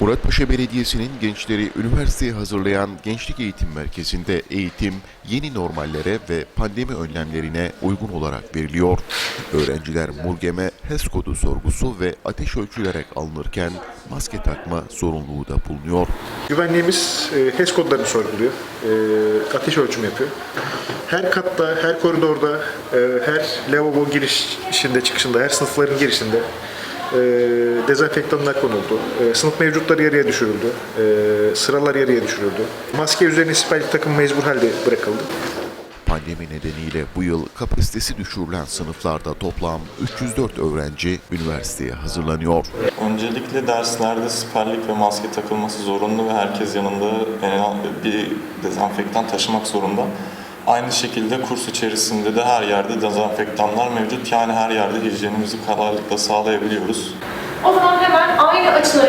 Muratpaşa Belediyesi'nin gençleri üniversiteye hazırlayan Gençlik Eğitim Merkezi'nde eğitim yeni normallere ve pandemi önlemlerine uygun olarak veriliyor. Öğrenciler Murgeme, HES kodu sorgusu ve ateş ölçülerek alınırken maske takma zorunluluğu da bulunuyor. Güvenliğimiz e, HES kodlarını sorguluyor. E, ateş ölçümü yapıyor. Her katta, her koridorda, e, her lavabo girişinde, çıkışında, her sınıfların girişinde e, dezenfektanlar konuldu. E, sınıf mevcutları yarıya düşürüldü. E, sıralar yarıya düşürüldü. Maske üzerine siperlik takım mecbur halde bırakıldı. Pandemi nedeniyle bu yıl kapasitesi düşürülen sınıflarda toplam 304 öğrenci üniversiteye hazırlanıyor. Öncelikle derslerde siperlik ve maske takılması zorunlu ve herkes yanında en az bir dezenfektan taşımak zorunda. Aynı şekilde kurs içerisinde de her yerde dezenfektanlar mevcut. Yani her yerde hijyenimizi kolaylıkla sağlayabiliyoruz. O zaman hemen aynı açıların